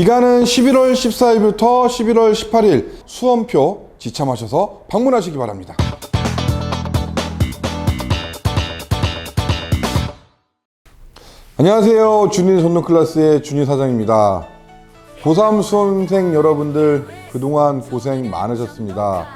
기간은 11월 14일부터 11월 18일 수험표 지참하셔서 방문하시기 바랍니다. 안녕하세요. 준이 손노 클래스의 준이 사장입니다. 고3 수험생 여러분들 그동안 고생 많으셨습니다.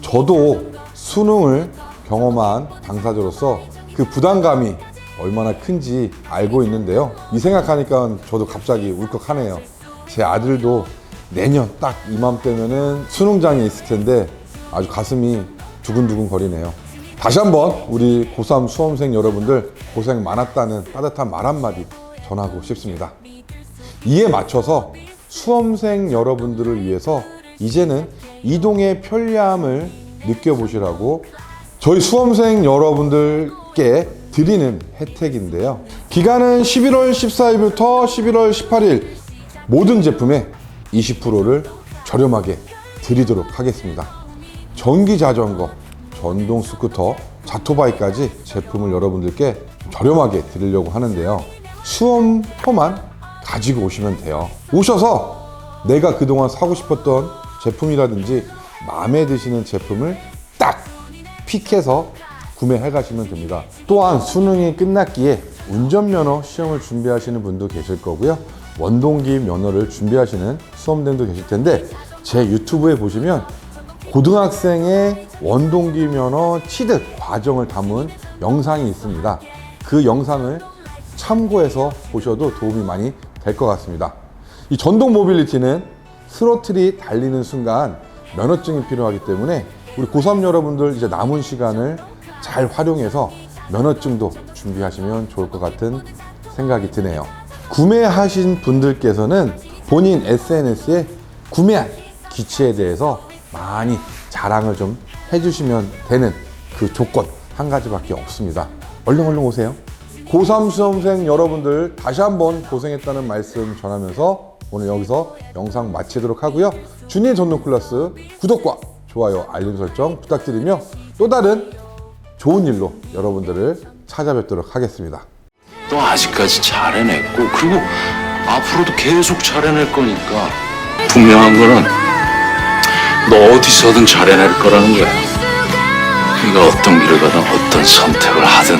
저도 수능을 경험한 당사자로서 그 부담감이 얼마나 큰지 알고 있는데요. 이 생각하니까 저도 갑자기 울컥하네요. 제 아들도 내년 딱 이맘때면은 수능장에 있을 텐데 아주 가슴이 두근두근 거리네요. 다시 한번 우리 고3 수험생 여러분들 고생 많았다는 따뜻한 말 한마디 전하고 싶습니다. 이에 맞춰서 수험생 여러분들을 위해서 이제는 이동의 편리함을 느껴보시라고 저희 수험생 여러분들께 드리는 혜택인데요. 기간은 11월 14일부터 11월 18일 모든 제품에 20%를 저렴하게 드리도록 하겠습니다. 전기 자전거, 전동 스쿠터, 자토바이까지 제품을 여러분들께 저렴하게 드리려고 하는데요. 수험표만 가지고 오시면 돼요. 오셔서 내가 그동안 사고 싶었던 제품이라든지 마음에 드시는 제품을 딱 픽해서 구매해 가시면 됩니다. 또한 수능이 끝났기에 운전면허 시험을 준비하시는 분도 계실 거고요. 원동기 면허를 준비하시는 수험생도 계실 텐데 제 유튜브에 보시면 고등학생의 원동기 면허 취득 과정을 담은 영상이 있습니다. 그 영상을 참고해서 보셔도 도움이 많이 될 것 같습니다. 이 전동 모빌리티는 스로틀이 달리는 순간 면허증이 필요하기 때문에 우리 고3 여러분들 이제 남은 시간을 잘 활용해서 면허증도 준비하시면 좋을 것 같은 생각이 드네요. 구매하신 분들께서는 본인 SNS에 구매한 기치에 대해서 많이 자랑을 좀 해주시면 되는 그 조건 한 가지밖에 없습니다. 얼른 얼른 오세요. 고3 수험생 여러분들 다시 한번 고생했다는 말씀 전하면서 오늘 여기서 영상 마치도록 하고요. 준이의 전동 클래스 구독과 좋아요, 알림 설정 부탁드리며 또 다른 좋은 일로 여러분들을 찾아뵙도록 하겠습니다. 또 아직까지 잘 해냈고 그리고 앞으로도 계속 잘 해낼 거니까 분명한 거는 너 어디서든 잘 해낼 거라는 거야 네가 어떤 길을 가든 어떤 선택을 하든